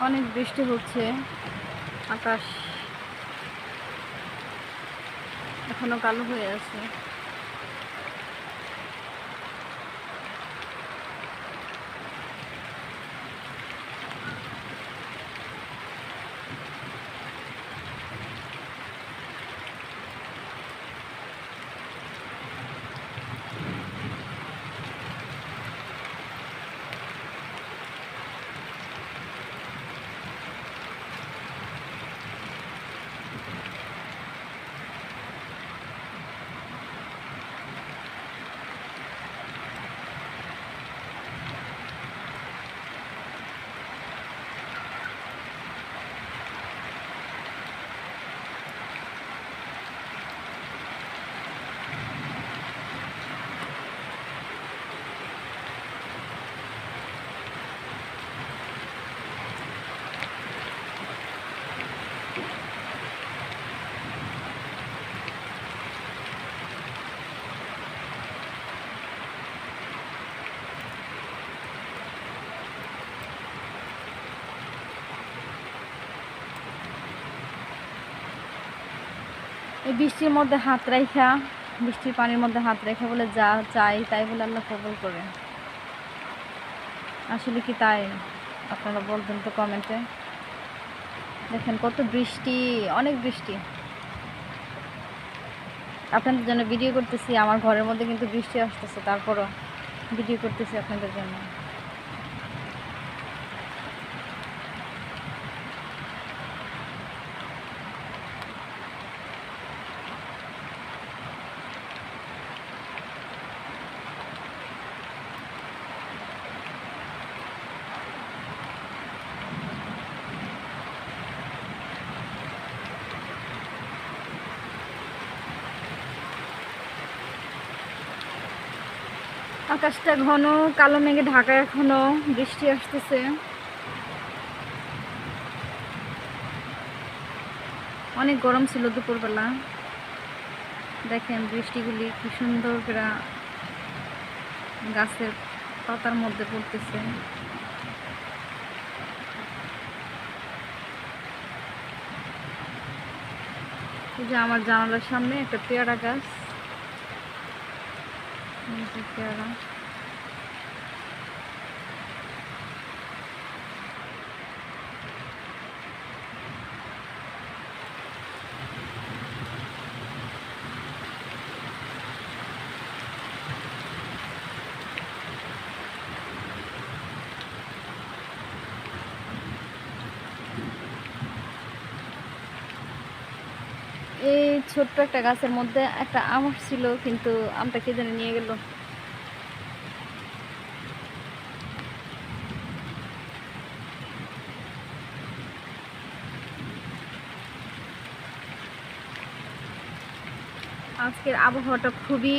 অনেক বৃষ্টি হচ্ছে আকাশ এখনও কালো হয়ে আছে। এই বৃষ্টির মধ্যে হাত রাইখা, বৃষ্টির পানির মধ্যে হাত রেখা বলে যা চাই তাই বলে আল্লাহ কবল করে। আসলে কি তাই? আপনারা বলবেন তো কমেন্টে দেখেন কত বৃষ্টি, অনেক বৃষ্টি। আপনাদের জন্য ভিডিও করতেছি, আমার ঘরের মধ্যে কিন্তু বৃষ্টি আসতেছে, তারপরও ভিডিও করতেছি আপনাদের জন্য। আকাশটা ঘন, কালো মেঘে ঢাকা এখনও, বৃষ্টি আসতেছে। অনেক গরম ছিল দুপুরবেলা। দেখেন বৃষ্টিগুলি কি সুন্দর করে গাছের পাতার মধ্যে পড়তেছে। যে আমার জানালার সামনে একটা পেয়ারা গাছ। এই যে পেয়ারা এই ছোট্ট একটা গাছের মধ্যে একটা আম ছিল, কিন্তু আমটা কে জানে নিয়ে গেল। আজকের আবহাওয়াটা খুবই